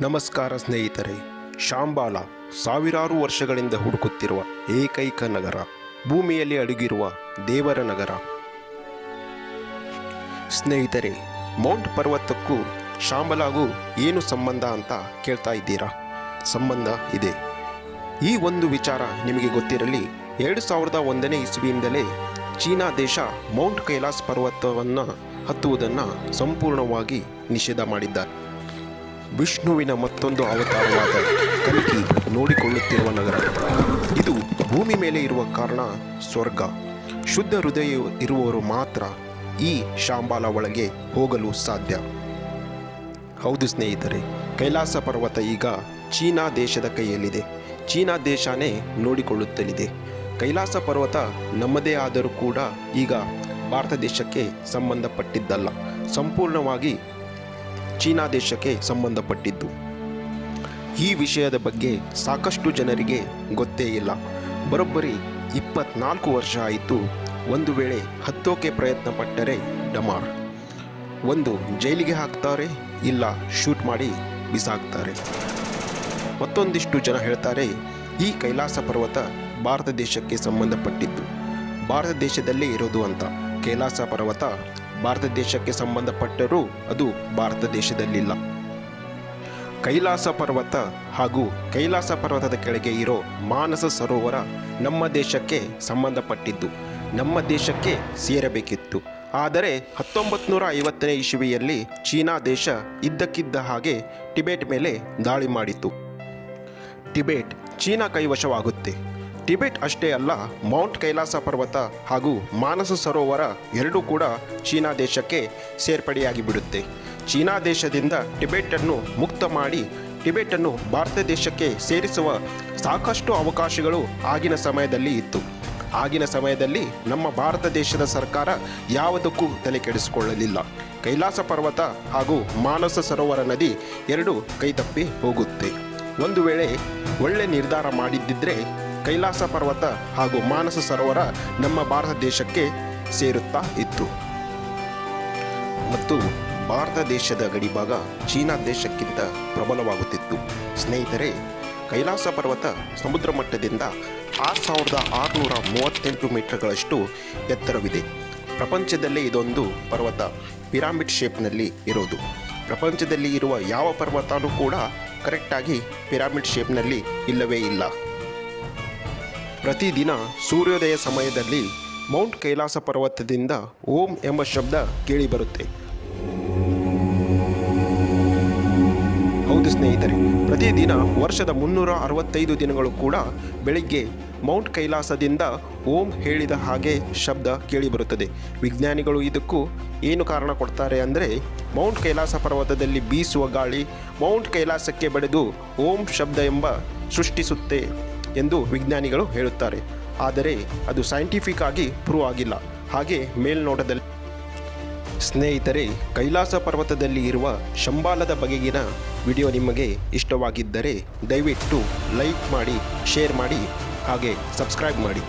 ನಮಸ್ಕಾರ ಸ್ನೇಹಿತರೆ, ಶಾಂಬಾಲ ಸಾವಿರಾರು ವರ್ಷಗಳಿಂದ ಹುಡುಕುತ್ತಿರುವ ಏಕೈಕ ನಗರ, ಭೂಮಿಯಲ್ಲಿ ಅಡಗಿರುವ ದೇವರ ನಗರ. ಸ್ನೇಹಿತರೆ, ಮೌಂಟ್ ಪರ್ವತಕ್ಕೂ ಶಾಂಬಲಾಗೂ ಏನು ಸಂಬಂಧ ಅಂತ ಕೇಳ್ತಾ ಇದ್ದೀರಾ? ಸಂಬಂಧ ಇದೆ. ಈ ಒಂದು ವಿಚಾರ ನಿಮಗೆ ಗೊತ್ತಿರಲಿ, ಎರಡು ಸಾವಿರದ ಒಂದನೇ ಇಸ್ವಿಯಿಂದಲೇ ಚೀನಾ ದೇಶ ಮೌಂಟ್ ಕೈಲಾಸ್ ಪರ್ವತವನ್ನು ಹತ್ತುವುದನ್ನು ಸಂಪೂರ್ಣವಾಗಿ ನಿಷೇಧ ಮಾಡಿದ್ದಾರೆ. ವಿಷ್ಣುವಿನ ಮತ್ತೊಂದು ಅವತಾರವಾದ ಕಲ್ಕಿ ನೋಡಿಕೊಳ್ಳುತ್ತಿರುವ ನಗರ. ಇದು ಭೂಮಿ ಮೇಲೆ ಇರುವ ಕಾರಣ ಸ್ವರ್ಗ. ಶುದ್ಧ ಹೃದಯ ಇರುವವರು ಮಾತ್ರ ಈ ಶಾಂಬಾಲ ಒಳಗೆ ಹೋಗಲು ಸಾಧ್ಯ. ಹೌದು ಸ್ನೇಹಿತರೆ, ಕೈಲಾಸ ಪರ್ವತ ಈಗ ಚೀನಾ ದೇಶದ ಕೈಯಲ್ಲಿದೆ. ಚೀನಾ ದೇಶನೇ ನೋಡಿಕೊಳ್ಳುತ್ತಲಿದೆ. ಕೈಲಾಸ ಪರ್ವತ ನಮ್ಮದೇ ಆದರೂ ಕೂಡ ಈಗ ಭಾರತ ದೇಶಕ್ಕೆ ಸಂಬಂಧಪಟ್ಟಿದ್ದಲ್ಲ. ಸಂಪೂರ್ಣವಾಗಿ ಚೀನಾ ದೇಶಕ್ಕೆ ಸಂಬಂಧಪಟ್ಟಿದ್ದು. ಈ ವಿಷಯದ ಬಗ್ಗೆ ಸಾಕಷ್ಟು ಜನರಿಗೆ ಗೊತ್ತೇ ಇಲ್ಲ. ಬರೋಬ್ಬರಿ ಇಪ್ಪತ್ನಾಲ್ಕು ವರ್ಷ ಆಯಿತು. ಒಂದು ವೇಳೆ ಹತ್ತೋಕೆ ಪ್ರಯತ್ನ ಪಟ್ಟರೆ ಡಮಾರ್. ಒಂದು ಜೈಲಿಗೆ ಹಾಕ್ತಾರೆ, ಇಲ್ಲ ಶೂಟ್ ಮಾಡಿ ಬಿಸಾಕ್ತಾರೆ. ಮತ್ತೊಂದಿಷ್ಟು ಜನ ಹೇಳ್ತಾರೆ, ಈ ಕೈಲಾಸ ಪರ್ವತ ಭಾರತ ದೇಶಕ್ಕೆ ಸಂಬಂಧಪಟ್ಟಿದ್ದು. ಭಾರತ ದೇಶದಲ್ಲೇ ಇರೋದು ಅಂತ. ಕೈಲಾಸ ಪರ್ವತ ಭಾರತ ದೇಶಕ್ಕೆ ಸಂಬಂಧಪಟ್ಟರೂ ಅದು ಭಾರತ ದೇಶದಲ್ಲಿಲ್ಲ. ಕೈಲಾಸ ಪರ್ವತ ಹಾಗೂ ಕೈಲಾಸ ಪರ್ವತದ ಕೆಳಗೆ ಇರೋ ಮಾನಸ ಸರೋವರ ನಮ್ಮ ದೇಶಕ್ಕೆ ಸಂಬಂಧಪಟ್ಟಿದ್ದು, ನಮ್ಮ ದೇಶಕ್ಕೆ ಸೇರಬೇಕಿತ್ತು. ಆದರೆ ಹತ್ತೊಂಬತ್ತು ನೂರ ಐವತ್ತನೇ ಇಸುವಿಯಲ್ಲಿ ಚೀನಾ ದೇಶ ಇದ್ದಕ್ಕಿದ್ದ ಹಾಗೆ ಟಿಬೆಟ್ ಮೇಲೆ ದಾಳಿ ಮಾಡಿತು ಟಿಬೆಟ್ ಚೀನಾ ಕೈವಶವಾಗುತ್ತೆ. ಟಿಬೆಟ್ ಅಷ್ಟೇ ಅಲ್ಲ, ಮೌಂಟ್ ಕೈಲಾಸ ಪರ್ವತ ಹಾಗೂ ಮಾನಸ ಸರೋವರ ಎರಡೂ ಕೂಡ ಚೀನಾ ದೇಶಕ್ಕೆ ಸೇರ್ಪಡೆಯಾಗಿ ಬಿಡುತ್ತೆ ಚೀನಾ ದೇಶದಿಂದ ಟಿಬೆಟನ್ನು ಮುಕ್ತ ಮಾಡಿ, ಟಿಬೆಟನ್ನು ಭಾರತ ದೇಶಕ್ಕೆ ಸೇರಿಸುವ ಸಾಕಷ್ಟು ಅವಕಾಶಗಳು ಆಗಿನ ಸಮಯದಲ್ಲಿ ಇತ್ತು. ಆಗಿನ ಸಮಯದಲ್ಲಿ ನಮ್ಮ ಭಾರತ ದೇಶದ ಸರ್ಕಾರ ಯಾವುದಕ್ಕೂ ತಲೆ ಕೆಡಿಸಿಕೊಳ್ಳಲಿಲ್ಲ ಕೈಲಾಸ ಪರ್ವತ ಹಾಗೂ ಮಾನಸ ಸರೋವರ ನದಿ ಎರಡು ಕೈತಪ್ಪಿ ಹೋಗುತ್ತೆ. ಒಂದು ವೇಳೆ ಒಳ್ಳೆ ನಿರ್ಧಾರ ಮಾಡಿದ್ದಿದ್ರೆ ಕೈಲಾಸ ಪರ್ವತ ಹಾಗೂ ಮಾನಸ ಸರೋವರ ನಮ್ಮ ಭಾರತ ದೇಶಕ್ಕೆ ಸೇರುತ್ತಾ ಇತ್ತು. ಮತ್ತು ಭಾರತ ದೇಶದ ಗಡಿಭಾಗ ಚೀನಾ ದೇಶಕ್ಕಿಂತ ಪ್ರಬಲವಾಗುತ್ತಿತ್ತು. ಸ್ನೇಹಿತರೆ, ಕೈಲಾಸ ಪರ್ವತ ಸಮುದ್ರ ಮಟ್ಟದಿಂದ ಆರು ಸಾವಿರದ ಆರುನೂರ ಮೂವತ್ತೆಂಟು ಮೀಟರ್ಗಳಷ್ಟು ಎತ್ತರವಿದೆ. ಪ್ರಪಂಚದಲ್ಲೇ ಇದೊಂದು ಪರ್ವತ. ಪಿರಾಮಿಡ್ ಶೇಪ್ನಲ್ಲಿ ಇರೋದು. ಪ್ರಪಂಚದಲ್ಲಿ ಇರುವ ಯಾವ ಪರ್ವತನೂ ಕೂಡ ಕರೆಕ್ಟಾಗಿ ಪಿರಾಮಿಡ್ ಶೇಪ್ನಲ್ಲಿ ಇಲ್ಲವೇ ಇಲ್ಲ. ಪ್ರತಿದಿನ ಸೂರ್ಯೋದಯ ಸಮಯದಲ್ಲಿ ಮೌಂಟ್ ಕೈಲಾಸ ಪರ್ವತದಿಂದ ಓಂ ಎಂಬ ಶಬ್ದ ಕೇಳಿಬರುತ್ತೆ ಹೌದು ಸ್ನೇಹಿತರೆ, ಪ್ರತಿದಿನ ವರ್ಷದ ಮುನ್ನೂರ ಅರವತ್ತೈದು ದಿನಗಳು ಕೂಡ ಬೆಳಿಗ್ಗೆ ಮೌಂಟ್ ಕೈಲಾಸದಿಂದ ಓಂ ಹೇಳಿದ ಹಾಗೆ ಶಬ್ದ ಕೇಳಿಬರುತ್ತದೆ ವಿಜ್ಞಾನಿಗಳು ಇದಕ್ಕೂ ಏನು ಕಾರಣ ಕೊಡ್ತಾರೆ ಅಂದರೆ, ಮೌಂಟ್ ಕೈಲಾಸ ಪರ್ವತದಲ್ಲಿ ಬೀಸುವ ಗಾಳಿ ಮೌಂಟ್ ಕೈಲಾಸಕ್ಕೆ ಬಡಿದು ಓಂ ಶಬ್ದ ಎಂಬ ಸೃಷ್ಟಿಸುತ್ತೆ. ಎಂದು ವಿಜ್ಞಾನಿಗಳು ಹೇಳುತ್ತಾರೆ. ಆದರೆ ಅದು ಸೈಂಟಿಫಿಕ್ ಆಗಿ ಪ್ರೂವ್ ಆಗಿಲ್ಲ. ಹಾಗೆ ಮೇಲ್ನೋಟದಲ್ಲಿ ಸ್ನೇಹಿತರೆ, ಕೈಲಾಸ ಪರ್ವತದಲ್ಲಿ ಇರುವ ಶಂಬಾಲದ ಬಗೆಗಿನ ವಿಡಿಯೋ ನಿಮಗೆ ಇಷ್ಟವಾಗಿದ್ದರೆ ದಯವಿಟ್ಟು ಲೈಕ್ ಮಾಡಿ, ಶೇರ್ ಮಾಡಿ, ಹಾಗೆ ಸಬ್ಸ್ಕ್ರೈಬ್ ಮಾಡಿ.